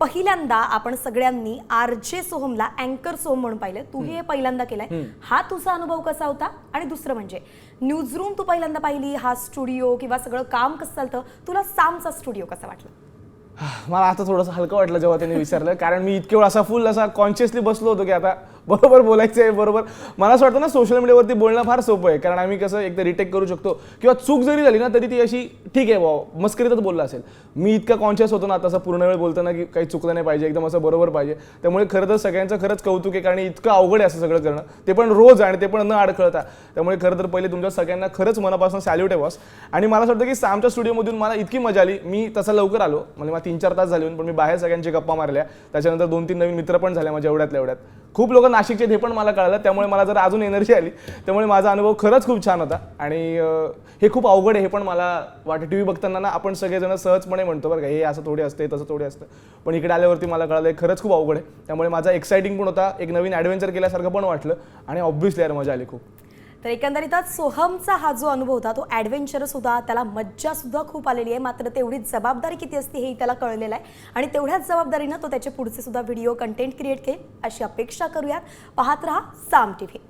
पहिल्यांदा आपण सगळ्यांनी आर जे सोहमला अँकर सोहम म्हणून पाहिलं. तू हे पहिल्यांदा केलंय. हा तुझा अनुभव कसा होता? आणि दुसरं म्हणजे न्यूज रूम तू पहिल्यांदा पाहिली हा स्टुडिओ किंवा सगळं काम कसं चालतं? तुला सामचा स्टुडिओ कसा वाटला? मला आता थोडंसं हलकं वाटलं जेव्हा त्यांनी विचारलं. कारण मी इतके वेळ असा फुल असा कॉन्शियसली बसलो होतो की आता बरोबर बोलायचं आहे बरोबर. मला असं वाटतं ना सोशल मीडियावरती बोलणं फार सोपं आहे. कारण आम्ही कसं एकदा रिटेक करू शकतो. किंवा चूक जरी झाली ना तरी ती अशी ठीक आहे भाऊ. मस्करीतच बोलला असेल. मी इतका कॉन्शियस होतो ना आता असं पूर्ण वेळ बोलताना की काही चुकलं नाही पाहिजे एकदम असं बरोबर पाहिजे. त्यामुळे खरं तर सगळ्यांचं खरंच कौतुक आहे कारण इतकं अवघड आहे असं सगळं करणं. ते पण रोज आणि ते पण न अडखळता. त्यामुळे खरं तर पहिले तुमच्या सगळ्यांना खरंच मनापासून सॅल्यूट आहे बॉस आणि मला असं वाटतं की सामच्या स्टुडिओमधून मला इतकी मजा आली. मी तसा लवकर आलो. म्हणजे मला तीन चार तास झाले पण मी बाहेर सगळ्यांची गप्पा मारल्या. त्याच्यानंतर दोन तीन नवीन मित्र पण झाले माझ्या एवढ्यातल्या एवढ्यात. खूप लोक नाशिकचे हे पण मला कळलं त्यामुळे मला जरा अजून एनर्जी आली. त्यामुळे माझा अनुभव खरंच खूप छान होता. आणि हे खूप अवघड आहे हे पण मला वाटतं. टी व्ही बघताना ना आपण सगळेजण सहजपणे म्हणतो बरं का हे असं थोडे असते तसं थोडे असतं. पण इकडे आल्यावरती मला कळलं हे खरंच खूप अवघड आहे. त्यामुळे माझा एक्साइटिंग पण होता. एक नवीन ॲडव्हेंचर केल्यासारखं पण वाटलं. आणि ऑब्व्हियसली यार मजा आली खूप. तर एकंदरीतच सोहमचा हा जो अनुभव होता तो ॲडव्हेंचरस होता त्याला मज्जा सुद्धा खूप आलेली आहे. मात्र तेवढी जबाबदारी किती असते हेही त्याला कळलेलं आहे. आणि तेवढ्याच जबाबदारीनं तो त्याचे पुढचे सुद्धा व्हिडिओ कंटेंट क्रिएट केल. अशी अपेक्षा करूयात. पाहत रहा साम टी व्ही